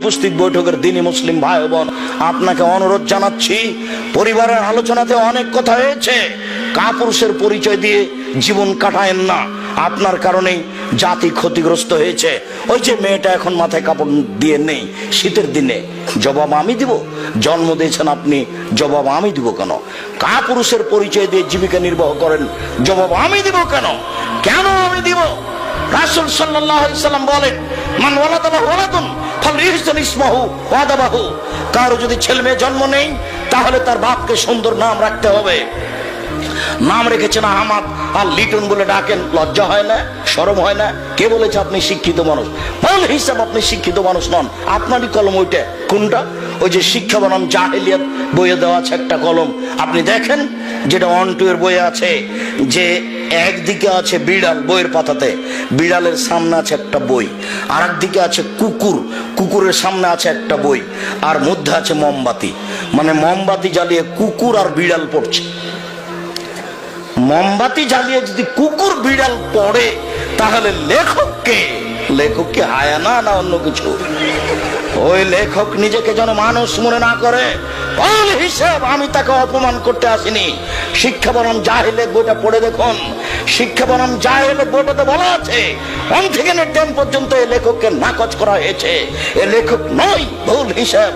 উপস্থিত বৈঠকের দিনই মুসলিম ভাই বোন, আপনাকে অনুরোধ জানাচ্ছি, পরিবারের আলোচনাতে অনেক কথা হয়েছে, কাপুরুষের পরিচয় দিয়ে জীবন কাটায়েন না। আপনার কারণেই জাতি ক্ষতিগ্রস্ত হয়েছে। ওই যে মেয়েটা এখন মাথায় কাপড় দিয়ে নেই, শীতের দিনে জবাব আমি দিব? জন্ম দিয়েছেন আপনি, জবাব আমি দিব কেন? কাপুরুষের পরিচয় দিয়ে জীবিকা নির্বাহ করেন, জবাব আমি দিব কেন? কেন আমি দিব? রাসুল সাল্লাহ সাল্লাম বলেন, মান কারও যদি ছেলে মেয়ে জন্ম নেই, তাহলে তার বাপকে সুন্দর নাম রাখতে হবে। নাম রেখেছেন আহমাদ, আর লিটন বলে ডাকেন, লজ্জা হয় না শরম হয় না। কে বলেছে আপনি শিক্ষিত মানুষ? বল হিসাব, আপনি শিক্ষিত মানুষ নন। আপনারই কলম ওইটা। কোনটা? ওই যে শিক্ষা বনাম জাহেলিয়াত বইয়ে দেওয়া আছে একটা কলম। আপনি দেখেন, যেটা অন টু এর বইয়ে আছে, যে একদিকে আছে বিড়াল বইয়ের পাতাতে, বিড়ালের সামনে আছে একটা বই আর একদিকে আছে কুকুর, কুকুরের সামনে আছে একটা বই, আর মধ্যে আছে মোমবাতি। মানে মোমবাতি জ্বালিয়ে কুকুর আর বিড়াল পড়ছে। মোমবাতি জ্বালিয়ে যদি কুকুর বিড়াল পড়ে, তাহলে লেখককে লেখককে হায়ানা না না অন্য কিছু? ওই লেখক নিজেকে যেন মানুষ মনে না করে হিসেব আমি তাকে অপমান করতে আসিনি। শিক্ষা বনাম জাহেলে বইটা পড়ে দেখুন শিক্ষা বনাম জাহেলে বইটাতে বলা আছে। থেকে টেন পর্যন্ত এই লেখককে নাকচ করা হয়েছে? এ লেখক নয়, ভুল হিসাব।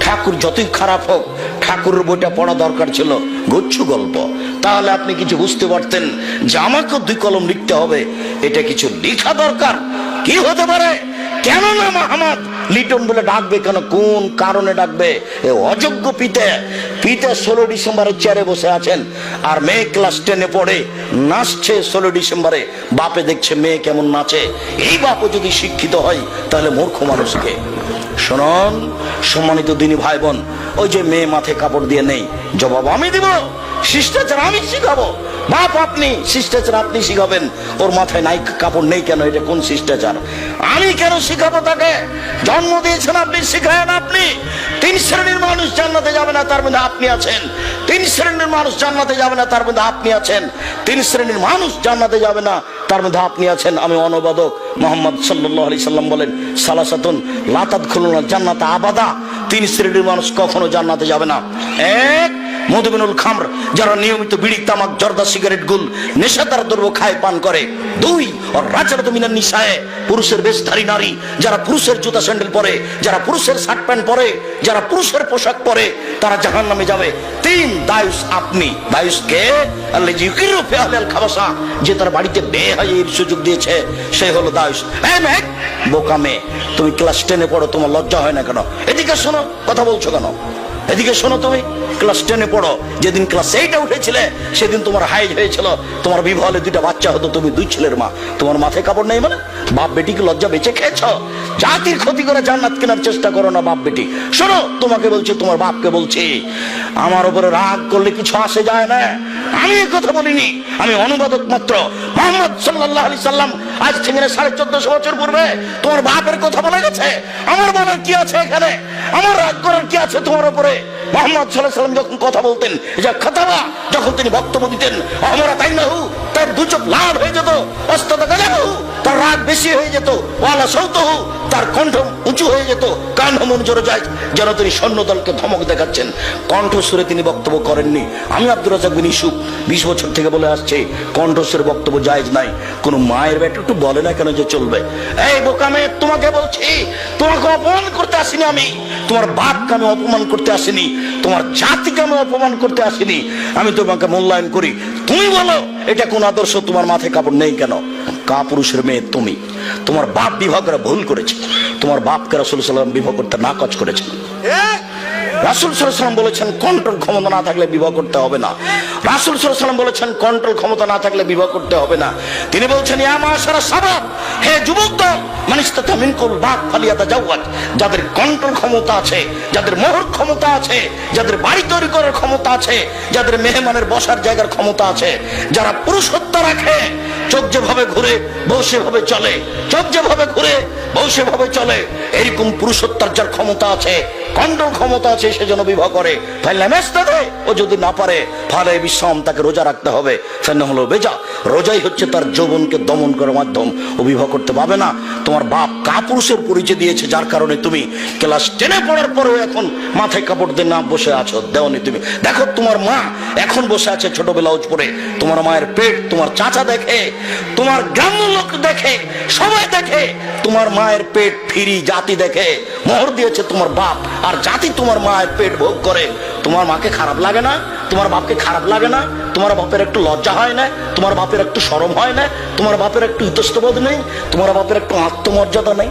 ঠাকুর যতই খারাপ হোক, ঠাকুরের বইটা পড়া দরকার ছিল, গুচ্ছ গল্প। তাহলে আপনি কিছু বুঝতে পারতেন যে আমাকেও দুই কলম লিখতে হবে। এটা কিছু লেখা দরকার? কি হতে পারে? কেন না মাহমদ লিটন বলে ডাকবে কেন? কোন কারণে ডাকবে? এ অযোগ্য পিতে। পিতে ষোলো ডিসেম্বরের চেয়ারে বসে আছেন আর মেয়ে ক্লাস টেনে পড়ে। নাচছে ষোলো ডিসেম্বরে। বাপে দেখছে মেয়ে কেমন নাচে। এই বাপও যদি শিক্ষিত হয়, তাহলে মূর্খ মানুষকে। শোনন, সম্মানিত দিনী ভাই বোন ওই যে মেয়ে মাথায় কাপড় দিয়ে নেই। জবাব আমি দিব, শিষ্টাচার আমি শিখাবো। বাপ আপনি, শিষ্টাচার আপনি শিখাবেন। ওর মাথায় নাই কাপড় নেই কেন? এটা কোন শিষ্টাচার? আমি কেন শিখাবো তাকে? জন্ম দিয়েছেন আপনি, শিখায়েন আপনি। তিন শ্রেণির মানুষ জান্নাতে যাবে না, তার মধ্যে আপনি আছেন। তিন শ্রেণির মানুষ জান্নাতে যাবে না, তার মধ্যে আপনি আছেন। তিন শ্রেণির মানুষ জান্নাতে যাবে না, তার মধ্যে আপনি আছেন। আমি অনুবাদক মোহাম্মদ সাল্লাহ আলি সাল্লাম বলেন, সালাসাতুন লাতাত খুলুন জান্নাত আবাদা। তিন শ্রেণির মানুষ কখনো জান্নাতে যাবে না। এক মধুবিনুল খামর, যারা নিয়মিত বিড়ি, তামাক, জর্দা, সিগারেট, গুল, নেশাদার দ্রব্য খায়, পান করে। দুই আর রাজার দমিনার নিশায় পুরুষের বেশধারী নারী, যারা পুরুষের জুতা স্যান্ডেল পরে, যারা পুরুষের শার্ট প্যান্ট পরে, যারা পুরুষের পোশাক পরে, তারা জাহান নামে যাবে। দায়ুস আপনি। খাবাসা, যে তার বাড়িতে সুযোগ দিয়েছে, সে হলো দায়ুস। মেয়ে, তুমি ক্লাস টেনে পড়ো, তোমার লজ্জা হয় না কেন? এদিকে শোনো, কথা বলছো কেন? এদিকে শোনো তুমি, ক্লাস টেনে পড়ো। যেদিন ক্লাস উঠেছিলে, সেদিন তোমার হাইজ হয়েছিল। তোমার বিবাহলে দুইটা বাচ্চা হতো, তুমি দুই ছেলের মা। তোমার মাথায় কাপড় নেই মানে? বাপ বেটিকে লজ্জা বেঁচে খেয়েছ? জাতির ক্ষতি করে জান্নাত কেনার চেষ্টা করো না বাপ বেটি। শোনো, তোমাকে বলছি, তোমার বাপকে বলছি আমার উপরে রাগ করলে কিছু আসে যায় না। আমি কথা বলিনি। আমি অনুবাদক মাত্র। মোহাম্মদ সাল্লাহ আলি সাল্লাম আজ থেকে সাড়ে চোদ্দশো বছর পূর্বে তোমার বাপের কথা বলে গেছে। আমার বলার কি আছে এখানে? আমার রাগ করার কি আছে তোমার উপরে? মোহাম্মদ সাল্লাহ সাল্লাম যখন কথা বলতেন যে খাতাবা যখন তিনি বক্তব্য দিতেন আমরা তাই না হু তার দু চোখ লাল হয়ে যেত, অস্তত তার রাগ বেশি হয়ে যেত, ওয়ালা সৌতহু তার কণ্ঠ উঁচু হয়ে যেত কান মন জোরে যায়, যেন তিনি সৈন্য দলকে ধমক দেখাচ্ছেন। কণ্ঠস্বরে তিনি বক্তব্য করেননি। আমি আব্দুর রাজাক বিন ইসুফ, বিশ বছর থেকে বলে আসছে, কণ্ঠস্বরে বক্তব্য জায়েজ নাই। কোনো মায়ের বেটা একটু বলে না কেন যে চলবে? এই বোকামে, তোমাকে বলছি, তোমাকে অপমান করতে আসিনি আমি। তোমার বাপকে আমি অপমান করতে আসিনি, তোমার জাতিকে আমি অপমান করতে আসিনি। আমি তোমাকে মূল্যায়ন করি। তুমি বলো, এটা কোন আদর্শ? তোমার মাথায় কাপড় নেই কেন? কাপুরুষের মেয়ে তুমি। তোমার বাপ বিভাগরা ভুল করেছে। তোমার বাপকে রসুল সাল্লাম বিবাহ করতে নাকচ করেছে। রাসুল সাল্লাম বলেছেন, কন্ট্রোল ক্ষমতা না থাকলে বিবাহ করতে হবে না। রাসুল সাল্লাম বলেছেন, কন্ট্রোল ক্ষমতা না থাকলে বিবাহ করতে হবে না। তিনি বলছেন হে যুবক মিনকুল বাক ফালিয়াতা যাদের কন্ট্রোল ক্ষমতা আছে, যাদের মোহর ক্ষমতা আছে, যাদের বাড়ি তৈরি করার ক্ষমতা আছে, যাদের মেহমানের বসার জায়গার ক্ষমতা আছে, যারা পুরুষ হত্যা রাখে, চোখ যেভাবে ঘুরে, বউ সেভাবে চলে, চোখ যেভাবে ঘুরে, বউ সেভাবে চলে এইরকম পুরুষত্বার যার ক্ষমতা আছে কন্ট্রোল ক্ষমতা আছে, সে যেন বিবাহ করে। ফাইলে মেসতে দেয় ও যদি না পারে, ফালে বিশ্রাম, তাকে রোজা রাখতে হবে। ফেলে হলো বেজা। রোজাই হচ্ছে তার যৌবনকে দমন করার মাধ্যম। ও বিবাহ করতে পাবে না। তোমার বাপ কাপুরুষের পরিচয় দিয়েছে, যার কারণে তুমি ক্লাস টেনে পড়ার পরেও এখন মাথায় কাপড় দিয়ে না বসে আছো। দেওনি তুমি। দেখো, তোমার মা এখন বসে আছে ছোট ব্লাউজ পরে তোমার মায়ের পেট, তোমার চাচা দেখে, তোমার গ্রাম্য লোক দেখে, সবাই দেখে, তোমার মায়ের পেট ফিরি জাতি দেখে। মোহর দিয়েছে তোমার বাপ। আর জাতি তোমার মায়ের পেট ভোগ করে। তোমার মাকে খারাপ লাগে না, তোমার বাপকে খারাপ লাগে না, তোমার বাপের একটু লজ্জা হয় না, তোমার বাপের একটু সরম হয় না, তোমার বাপের একটু ইতস্তবোধ নেই, তোমার বাপের একটু আত্মমর্যাদা নেই।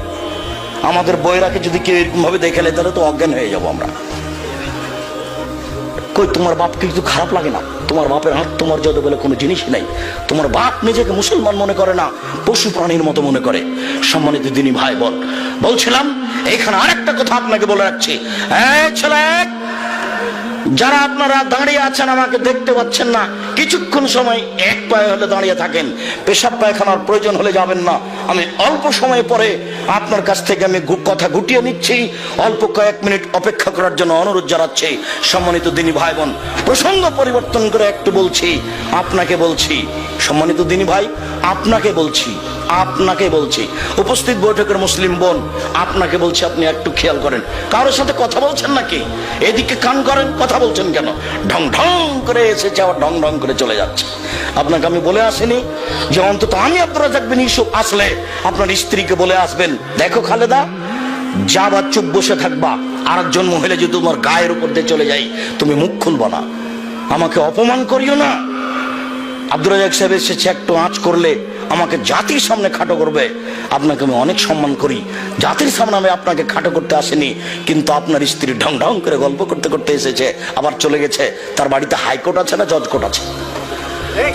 আমাদের বইরাকে যদি কেউ এরকমভাবে দেখে নেয়, তাহলে তো অজ্ঞান হয়ে যাব আমরা। কই, তোমার বাপকে কিছু খারাপ লাগে না? তোমার বাপের আত্মমর্যাদা বলে কোনো জিনিস নাই। তোমার বাপ নিজেকে মুসলমান মনে করে না, পশু প্রাণীর মতো মনে করে। সম্মানিত দিনী ভাই বল বলছিলাম, এখানে আরেকটা কথা আপনাকে বলে রাখছি। হ্যাঁ ছেলে যারা আপনারা দাঁড়িয়ে আছেন আমাকে দেখতে পাচ্ছেন না, কিছুক্ষণ সময় এক পায়ে হলে দাঁড়িয়ে থাকেন। পেশাব পায়খানার প্রয়োজন হলে যাবেন না। আমি অল্প সময় পরে আপনার কাছ থেকে আমি কথা গুটিয়ে নিচ্ছি। অল্প কয়েক মিনিট অপেক্ষা করার জন্য অনুরোধ জানাচ্ছি। সম্মানিত দিনী ভাই বোন প্রসঙ্গ পরিবর্তন করে একটু বলছি। আপনাকে বলছি, সম্মানিত দিনী ভাই, আপনাকে বলছি আপনাকে বলছি। উপস্থিত বৈঠকের মুসলিম বোন, আপনাকে বলছি আপনি একটু খেয়াল করেন। কারোর সাথে কথা বলছেন নাকি? এদিকে কান করেন, কথা বলছেন কেন? ঢং ঢং করে এসেছে আবার ঢং ঢং করে চলে যাচ্ছে। আপনাকে আমি বলে আসিনি যে অন্তত আমি আপনারা থাকবেন ইস্যু আসলে আপনার স্ত্রীকে বলে আসবেন। দেখো খালেদা, যা বা চুপ বসে থাকবা আর একজন মহিলা যদি তোমার গায়ের উপর দিয়ে চলে যাই তুমি মুখ খুলবা না। আমাকে অপমান করিও না। আব্দুর রাজাক সাহেব এসেছে, একটু আঁচ করলে আমাকে জাতির সামনে খাটো করবে। আপনাকে আমি অনেক সম্মান করি। জাতির সামনে আমি আপনাকে খাটো করতে আসেনি, কিন্তু আপনার স্ত্রী ঢং ঢং করে গল্প করতে করতে এসেছে, আবার চলে গেছে। তার বাড়িতে হাইকোর্ট আছে না জজ কোর্ট আছে?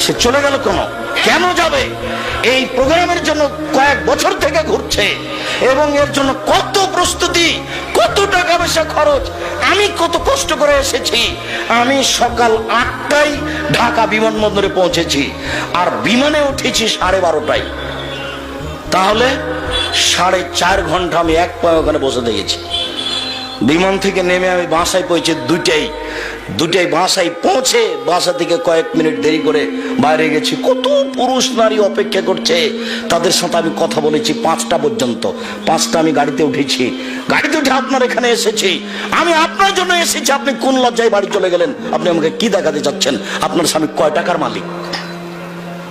সে চলে গেল কেন? কেন যাবে? এই প্রোগ্রামের জন্য কয়েক বছর থেকে ঘুরছে এবং এর জন্য কত প্রস্তুতি, কত টাকা পয়সা খরচ, আমি কত কষ্ট করে এসেছি। আমি সকাল আটটায় ঢাকা বিমানবন্দরে পৌঁছেছি আর বিমানে উঠেছি সাড়ে বারোটায়। তাহলে সাড়ে চার ঘণ্টা আমি এক পায়ে ওখানে বসে দেখেছি বিমান থেকে নেমে আমি বাসায় পৌঁছে দুটাই দুটাই বাসায় পৌঁছে বাসা থেকে কয়েক মিনিট দেরি করে বাইরে গেছি। কত পুরুষ নারী অপেক্ষা করছে। তাদের সাথে আমি কথা বলেছি পাঁচটা পর্যন্ত। পাঁচটা আমি গাড়িতে উঠেছি। গাড়িতে উঠে আপনার এখানে এসেছি। আমি আপনার জন্য এসেছি। আপনি কোন লজ্জায় বাড়ি চলে গেলেন? আপনি আমাকে কি দেখাতে চাচ্ছেন? আপনার স্বামী কয় টাকার মালিক?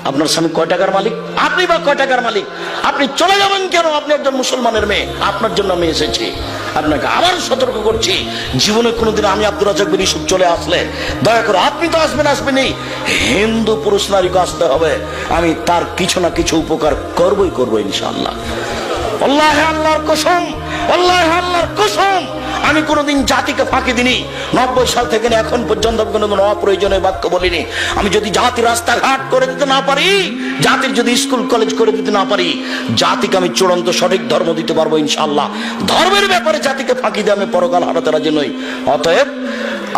আপনার স্বামী কয় টাকার মালিক? আপনি বা কয় টাকার মালিক? আপনি চলে যাবেন কেন? আপনি একজন মুসলমানের মেয়ে। আপনার জন্য আমি এসেছি। আপনাকে আবার সতর্ক করছি। জীবনে কোনোদিন আমি আব্দুল রাজাক বিন ইসুফ চলে আসলে, দয়া করে আপনি তো আসবেন, আসবেনই। হিন্দু পুরুষ নারীকে আসতে হবে। আমি তার কিছু না কিছু উপকার করবই, করব ইনশাআল্লাহ। আল্লাহ আল্লাহর কসম, আল্লাহ আল্লাহর আমি কোনোদিন জাতিকে ফাঁকি দিনি নব্বই সাল থেকে এখন পর্যন্ত আমি কোনোদিন অপ্রয়োজনীয় বাক্য বলিনি। আমি যদি জাতি রাস্তাঘাট করে দিতে না পারি, জাতির যদি স্কুল, কলেজ করে দিতে না পারি, জাতিকে আমি চূড়ান্ত সঠিক ধর্ম দিতে পারব ইনশাল্লাহ ধর্মের ব্যাপারে জাতিকে ফাঁকি দিয়ে আমি পরকাল হারাতে রাজি নই। অতএব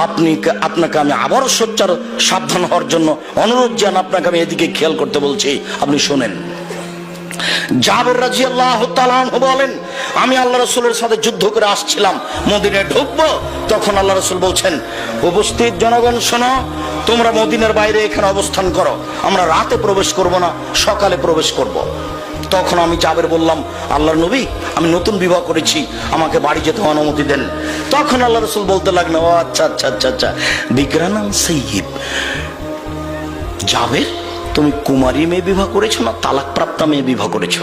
আপনি আপনাকে আমি আবারও সোচ্চার, সাবধান হওয়ার জন্য অনুরোধ জান আপনাকে আমি এদিকে খেয়াল করতে বলছি। আপনি শোনেন। জাবের রাজি আল্লাহ বলেন, আমি আল্লাহ রসুলের সাথে যুদ্ধ করে আসছিলাম, মদিনায় ঢুকবো। তখন আল্লাহ রসুল বলছেন, উপস্থিত জনগণ, শোনো, তোমরা মদিনের বাইরে এখানে অবস্থান করো। আমরা রাতে প্রবেশ করব না, সকালে প্রবেশ করব। তখন আমি জাবের বললাম, আল্লাহর নবী, আমি নতুন বিবাহ করেছি, আমাকে বাড়ি যেতে অনুমতি দেন। তখন আল্লাহ রসুল বলতে লাগল আচ্ছা আচ্ছা আচ্ছা আচ্ছা বিক্রানাম সৈয়ব জাবের তুমি কুমারী মেয়ে বিবাহ করেছ না তালাক প্রাপ্তা মেয়ে বিবাহ করেছ?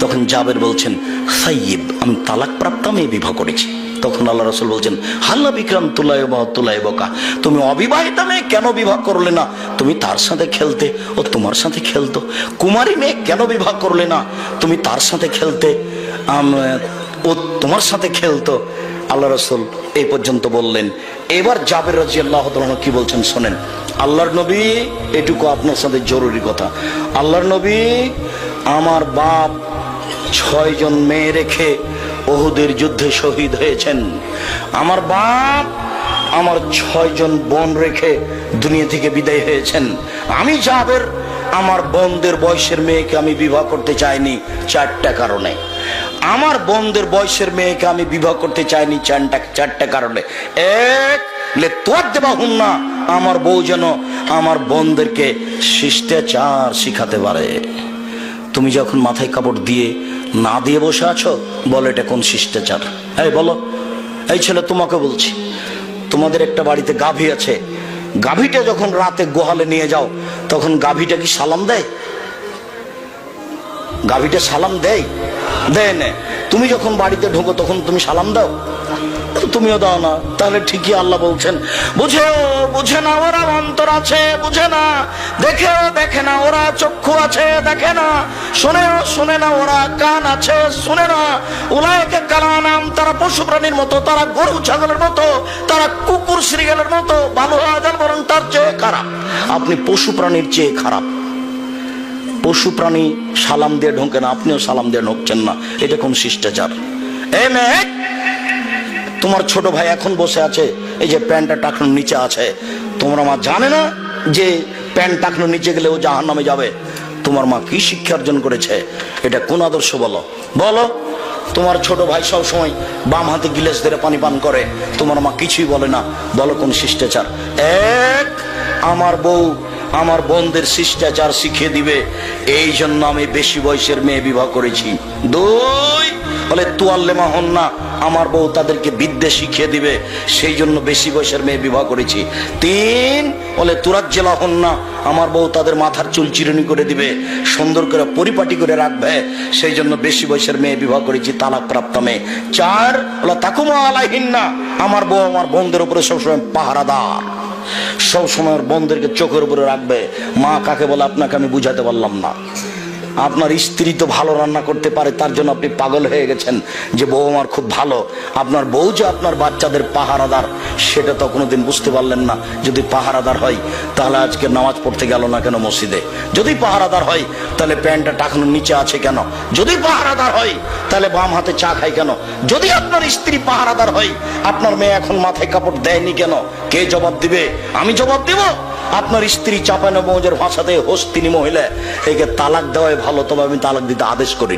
তখন জাবের বলছেন, সাইয়িব, আমি তালাক প্রাপ্তা মেয়ে বিবাহ করেছি। তখন আল্লাহ রসুল বলছেন, হাল্লা বিক্রম তুলাই বা তুলাই বকা, তুমি অবিবাহিতা মেয়ে কেন বিবাহ করলে না? তুমি তার সাথে খেলতে ও তোমার সাথে খেলতো। কুমারী মেয়ে কেন বিবাহ করলে না? তুমি তার সাথে খেলতে ও তোমার সাথে খেলতো। আল্লাহ রসুল এই পর্যন্ত বললেন। এবার জাবের রাজি আল্লাহ কি বলছেন শোনেন। আল্লাহর নবী, এটুকু আপনার সাথে জরুরি কথা। আল্লাহর নবী আমার বাপ ছয়জন মেয়ে রেখে ওহুদের যুদ্ধে শহীদ হয়েছেন। আমার বাপ আমার ছয়জন বোন রেখে দুনিয়া থেকে বিদায় হয়েছেন। আমি জাবের, আমার বোনদের বয়সের মেয়েকে আমি বিবাহ করতে চাইনি চারটা কারণে। আমার বোনদের বয়সের মেয়েকে আমি বিবাহ করতে চাইনি চারটা চারটা কারণে। এক হুন না। আমার বউ যেন আমার বোনদেরকে শিষ্টাচার শিখাতে পারে। তুমি যখন মাথায় কাপড় দিয়ে না দিয়ে বসে আছো, বলো এটা কোন শিষ্টাচার? এই, বলো। এই ছেলে, তোমাকে বলছি, তোমাদের একটা বাড়িতে গাভী আছে। গাভীটা যখন রাতে গোহালে নিয়ে যাও, তখন গাভীটা কি সালাম দেয়? গাভীটা সালাম দেয়? দেয় না তুমি যখন বাড়িতে ঢোকো, তখন তুমি সালাম দাও? তুমিও দাও না। তাহলে ঠিকই আল্লাহ বলছেন, বুঝে বুঝে না ওরা অন্তর আছে, বুঝে না। দেখেও দেখে না ওরা চক্ষু আছে, দেখে না। শুনেও শুনে না ওরা কান আছে, শুনে না। উলায়কে কালা নাম তারা পশু প্রাণীর মতো, তারা গরু ছাগলের মতো, তারা কুকুর শ্রীগেলের মতো ভালো হওয়া বরং তার চেয়ে খারাপ। আপনি পশু প্রাণীর চেয়ে খারাপ। পশু প্রাণী সালাম দিয়ে ঢোকে না, আপনিও সালাম দিয়ে ঢোকছেন না। এটা কোন শিষ্টাচার? এ তোমার ছোট ভাই এখন বসে আছে, এই যে প্যান্টটা টাকনোর নিচে আছে। তোমার মা জানে না যে প্যান্ট টাকনোর নিচে গেলে ও জাহান নামে যাবে। তোমার মা কি শিক্ষা অর্জন করেছে? এটা কোন আদর্শ বলো? বলো, তোমার ছোট ভাই সব সময় বাম হাতে গিলাস ধরে পানি পান করে, তোমার মা কিছুই বলে না। বলো কোন শিষ্টাচার? এক, আমার বউ আমার বোনদের শিষ্টাচার শিখিয়ে দিবে। এই জন্য আমি বেশি বয়সের মেয়ে বিবাহ করেছি। দুই, বলে তুয়াল্লেমা হন না, আমার বউ তাদেরকে বিদ্যে শিখিয়ে দিবে। সেই জন্য বেশি বয়সের মেয়ে বিবাহ করেছি। তিন, বলে তুরাজ্জেলা হন না, আমার বউ তাদের মাথার চুল চিরুনি করে দিবে, সুন্দর করে পরিপাটি করে রাখবে। সেই জন্য বেশি বয়সের মেয়ে বিবাহ করেছি তালাক প্রাপ্ত মেয়ে। চার, বলে, তাকুমা আলাহিন না আমার বউ আমার বোনদের উপরে সবসময় পাহারাদার। সব সময় ওর বোনদেরকে চোখের উপরে রাখবে। মা কাকে বলে, আপনাকে আমি বুঝাতে পারলাম না। আপনার স্ত্রী তো ভালো রান্না করতে পারে, তার জন্য আপনি পাগল হয়ে গেছেন যে বউ আমার খুব ভালো। আপনার বউ যে আপনার বাচ্চাদের পাহারাদার, সেটা তো কোনোদিন বুঝতে পারলেন না। যদি পাহারাদার হয়, তাহলে আজকে নামাজ পড়তে গেল না কেন মসজিদে? যদি পাহারাদার হয়, তাহলে প্যান্টটা টাকানোর নিচে আছে কেন? যদি পাহারাদার হয়, তাহলে বাম হাতে চা খায় কেন? যদি আপনার স্ত্রী পাহারাদার হয়, আপনার মেয়ে এখন মাথায় কাপড় দেয়নি কেন? কে জবাব দিবে? আমি জবাব দিব? আপনার স্ত্রী চাপানো মৌজের ভাষাতে হোস্তিনি মহিলা, একে তালাক দেওয়াই ভালো, তবে আমি তালাক দিতে আদেশ করি